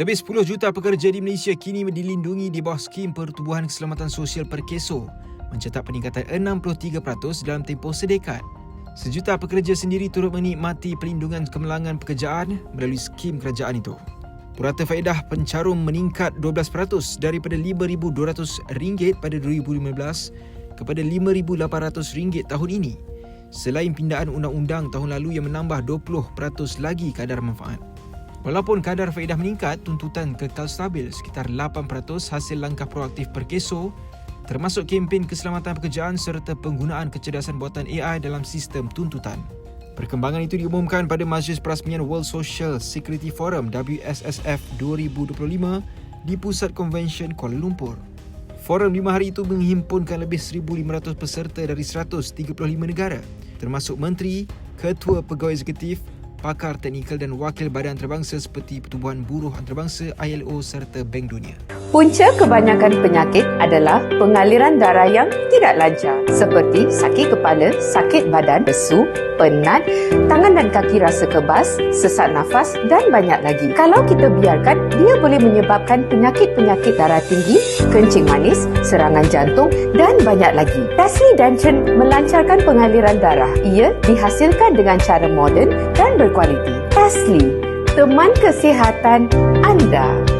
Lebih 10 juta pekerja di Malaysia kini dilindungi di bawah skim Pertubuhan Keselamatan Sosial Perkeso mencatat peningkatan 63% dalam tempoh sedekad. Sejuta pekerja sendiri turut menikmati pelindungan kemelangan pekerjaan melalui skim kerajaan itu. Purata faedah pencarum meningkat 12% daripada RM5,200 pada 2015 kepada RM5,800 tahun ini. Selain pindaan undang-undang tahun lalu yang menambah 20% lagi kadar manfaat. Walaupun kadar faedah meningkat, tuntutan kekal stabil sekitar 8% hasil langkah proaktif Perkeso termasuk kempen keselamatan pekerjaan serta penggunaan kecerdasan buatan AI dalam sistem tuntutan. Perkembangan itu diumumkan pada Majlis Perasmian World Social Security Forum WSSF 2025 di Pusat Konvensyen Kuala Lumpur. Forum lima hari itu menghimpunkan lebih 1,500 peserta dari 135 negara termasuk menteri, ketua pegawai eksekutif, pakar teknikal dan wakil badan antarabangsa seperti Pertubuhan Buruh Antarabangsa ILO serta Bank Dunia. Punca kebanyakan penyakit adalah pengaliran darah yang tidak lancar seperti sakit kepala, sakit badan, lesu, penat, tangan dan kaki rasa kebas, sesak nafas dan banyak lagi. Kalau kita biarkan, dia boleh menyebabkan penyakit-penyakit darah tinggi, kencing manis, serangan jantung dan banyak lagi. Tasli Dancen melancarkan pengaliran darah. Ia dihasilkan dengan cara moden berkualiti. Tasli, teman kesihatan anda.